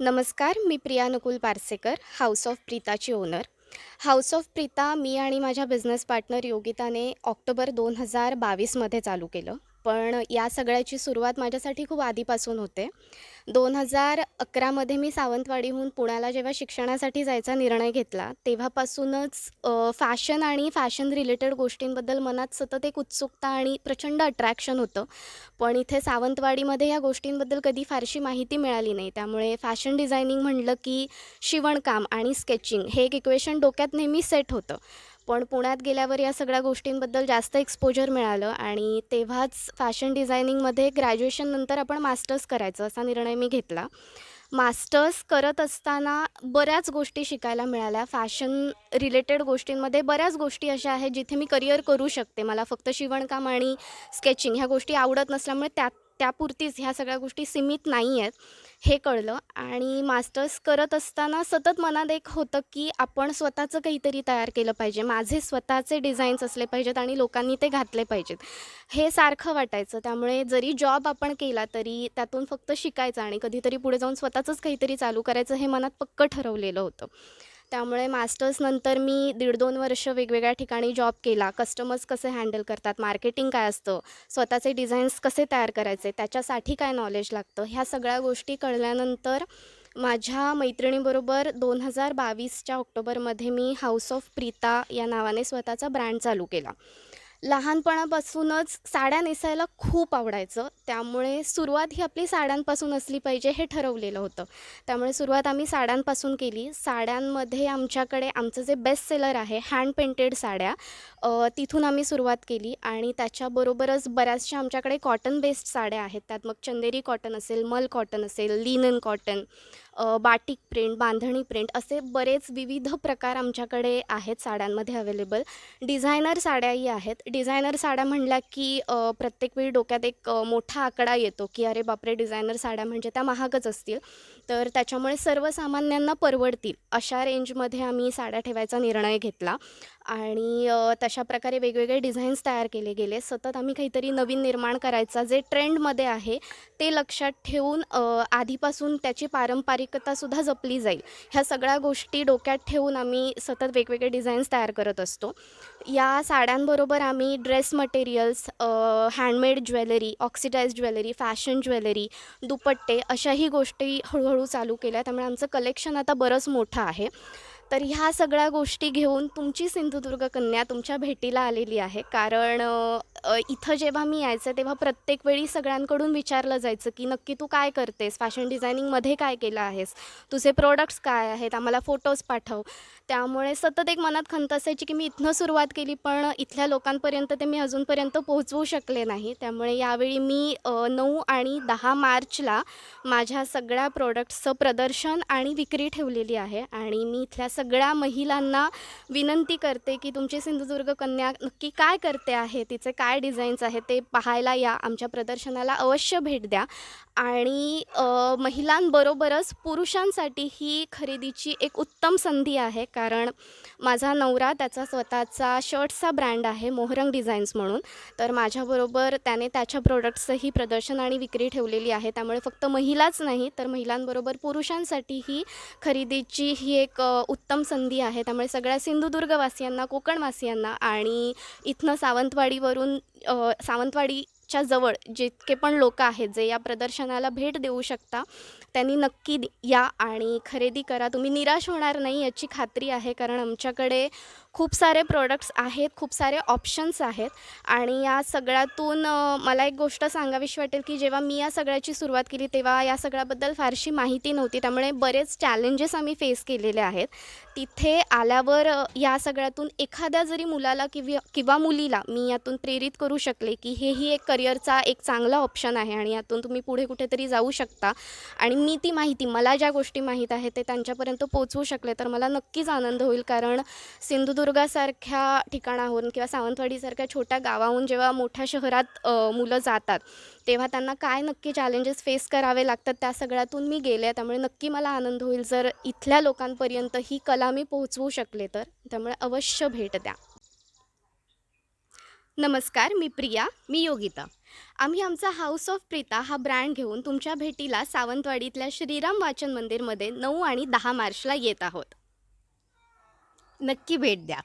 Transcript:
नमस्कार मी Priya Nakul Parsekar house of प्रीताची ओनर हाऊस ऑफ प्रीता मी आणि माझ्या बिझनेस पार्टनर योगिताने ऑक्टोबर दोन हजार बावीसमध्ये चालू केलं. पण या सगळ्याची सुरुवात माझ्यासाठी खूप आधीपासून होते. दोन हजार अकरामध्ये मी सावंतवाडीहून पुण्याला जेव्हा शिक्षणासाठी जायचा निर्णय घेतला तेव्हापासूनच फॅशन आणि फॅशन रिलेटेड गोष्टींबद्दल मनात सतत एक उत्सुकता आणि प्रचंड अट्रॅक्शन होतं. पण इथे सावंतवाडीमध्ये या गोष्टींबद्दल कधी फारशी माहिती मिळाली नाही. त्यामुळे फॅशन डिझायनिंग म्हणलं की शिवणकाम आणि स्केचिंग हे एक इक्वेशन डोक्यात नेहमी सेट होतं. पण पुण्यात गेल्यावर या सगळ्या गोष्टींबद्दल जास्त एक्सपोजर मिळालं आणि तेव्हाच फॅशन डिझायनिंगमध्ये ग्रॅज्युएशननंतर आपण मास्टर्स करायचं असा निर्णय मी घेतला. मास्टर्स करत असताना बऱ्याच गोष्टी शिकायला मिळाल्या. फॅशन रिलेटेड गोष्टींमध्ये बऱ्याच गोष्टी अशा आहेत जिथे मी करिअर करू शकते. मला फक्त शिवणकाम आणि स्केचिंग ह्या गोष्टी आवडत नसल्यामुळे त्यात त्यापुरतीच ह्या सगळ्या गोष्टी सीमित नाही आहेत हे कळलं. आणि मास्टर्स करत असताना सतत मनात एक होतं की आपण स्वतःचं काहीतरी तयार केलं पाहिजे. माझे स्वतःचे डिझाईन्स असले पाहिजेत आणि लोकांनी ते घातले पाहिजेत. हे सारखं वाटायचं. त्यामुळे जरी जॉब आपण केला तरी त्यातून फक्त शिकायचं आणि कधीतरी पुढे जाऊन स्वतःचंच काहीतरी चालू करायचं हे मनात पक्क ठरवलेलं होतं. त्यामुळे मास्टर्सनंतर मी दीड दोन वर्ष वेगवेगळ्या ठिकाणी जॉब केला. कस्टमर्स कसे हँडल करतात मार्केटिंग काय असतं स्वतःचे डिझाईन्स कसे तयार करायचे त्याच्यासाठी काय नॉलेज लागतं ह्या सगळ्या गोष्टी कळल्यानंतर माझ्या मैत्रिणीबरोबर दोन हजार बावीसच्या ऑक्टोबरमध्ये मी हाऊस ऑफ प्रीता या नावाने स्वतःचा ब्रँड चालू केला. लहानपणापासूनच साड्या नेसायला खूप आवडायचं. त्यामुळे सुरुवात ही आपली साड्यांपासून असली पाहिजे हे ठरवलेलं होतं. त्यामुळे सुरुवात आम्ही साड्यांपासून केली. साड्यांमध्ये आमच्याकडे आमचं जे बेस्ट सेलर आहे हँड पेंटेड साड्या तिथून आम्ही सुरुवात केली आणि त्याच्याबरोबरच बऱ्याचशा आमच्याकडे कॉटन बेस्ड साड्या आहेत. त्यात मग चंदेरी कॉटन असेल मल कॉटन असेल linen cotton batik print bandhani print असे बरेच विविध प्रकार आमच्याकडे आहेत साड्यांमध्ये अवेलेबल. डिझायनर साड्याही आहेत. डिझायनर साड्या म्हणल्या की प्रत्येक वेळी डोक्यात एक मोठा आकडा येतो की अरे बापरे डिझायनर साड्या म्हणजे त्या महागच असतील. तर त्याच्यामुळे सर्वसामान्यांना परवडतील अशा रेंजमध्ये आम्ही साड्या ठेवायचा निर्णय घेतला. आणि तशा प्रकारे वेगवेगळे डिझाईन्स तयार केले गेले. सतत आम्ही काहीतरी नवीन निर्माण करायचा जे ट्रेंडमध्ये आहे ते लक्षात ठेवून आधीपासून त्याची पारंपरिक एकतासुद्धा जपली जाईल. ह्या सगळ्या गोष्टी डोक्यात ठेवून आम्ही सतत वेगवेगळे डिझाईन्स तयार करत असतो. या साड्यांबरोबर आम्ही dress materials handmade jewellery oxidise jewellery fashion jewellery दुपट्टे अशाही गोष्टी हळूहळू चालू केल्या. त्यामुळे आमचं कलेक्शन आता बरंच मोठं आहे. तर ह्या सगळ्या गोष्टी घेऊन तुमची सिंधुदुर्ग कन्या तुमच्या भेटीला आलेली आहे. कारण इथं जेव्हा मी यायचं तेव्हा प्रत्येक वेळी सगळ्यांकडून विचारलं जायचं की नक्की तू काय करतेस? फॅशन डिझायनिंगमध्ये काय केलं आहेस? तुझे प्रोडक्ट्स काय आहेत? आम्हाला फोटोज पाठव. त्यामुळे सतत एक मनात खंत असायची की मी इथनं सुरुवात केली पण इथल्या लोकांपर्यंत ते मी अजूनपर्यंत पोहोचवू शकले नाही. त्यामुळे यावेळी मी नऊ आणि दहा मार्चला माझ्या सगळ्या प्रोडक्ट्सचं प्रदर्शन आणि विक्री ठेवलेली आहे. आणि मी इथल्या सगळ्या महिलांना विनंती करते की तुमची सिंधुदुर्ग कन्या नक्की काय करते आहे? तिचे काय डिझाईन्स आहेत ते पाहायला या. आमच्या प्रदर्शनाला अवश्य भेट द्या. आणि महिलांबरोबरच पुरुषांसाठी ही खरेदीची एक उत्तम संधी आहे. कारण माझा नवरा त्याचा स्वतःचा शर्ट्सचा ब्रँड आहे मोहरंग डिझाईन्स म्हणून. तर माझ्याबरोबर त्याने त्याच्या प्रोडक्ट्सही प्रदर्शन आणि विक्री ठेवलेली आहे. त्यामुळे फक्त महिलाच नाही तर महिलांबरोबर पुरुषांसाठी ही खरेदीची ही एक उत्तम संधी आहे. त्यामुळे सगळ्या सिंधुदुर्गवासियांना कोकणवासियांना आणि इथनं सावंतवाडीवरून सावंतवाडीच्या जवळ जितके पण लोक आहेत जे या प्रदर्शनाला भेट देऊ शकता त्यांनी नक्की या आणि खरेदी करा. तुम्ही निराश होणार नाही याची खात्री आहे कारण आमच्याकडे खूप सारे प्रोडक्ट्स आहेत खूप सारे ऑप्शन्स आहेत. आणि या सगळ्यातून मला एक गोष्ट सांगावीशी वाटेल की जेव्हा मी या सगळ्याची सुरुवात केली तेव्हा या सगळ्याबद्दल फारशी माहिती नव्हती. त्यामुळे बरेच चॅलेंजेस आम्ही फेस केलेले आहेत. तिथे आल्यावर या सगळ्यातून एखाद्या जरी मुलाला किंवा किंवा मुलीला मी यातून प्रेरित करू शकले की हेही एक करिअरचा एक चांगला ऑप्शन आहे आणि यातून तुम्ही पुढे कुठेतरी जाऊ शकता. आणि मी ती माहिती मला ज्या गोष्टी माहीत आहेत ते त्यांच्यापर्यंत पोचवू शकले तर मला नक्कीच आनंद होईल. कारण सिंधुदुर्गासारख्या ठिकाणाहून किंवा सावंतवाडीसारख्या छोट्या गावाहून जेव्हा मोठ्या शहरात मुलं जातात तेव्हा त्यांना काय नक्की चॅलेंजेस फेस करावे लागतात त्या सगळ्यातून मी गेले त्यामुळे नक्की मला आनंद होईल. जर इथल्या लोकांपर्यंत ही कला मी पोहोचवू शकले तर त्यामुळे अवश्य भेट द्या. नमस्कार मी प्रिया मी योगिता. आम्ही आमचा हाऊस ऑफ प्रीता हा ब्रँड घेऊन तुमच्या भेटीला सावंतवाडीतल्या श्रीराम वाचन मंदिरमध्ये नऊ आणि दहा मार्चला येत आहोत. नक्की भेट द्या.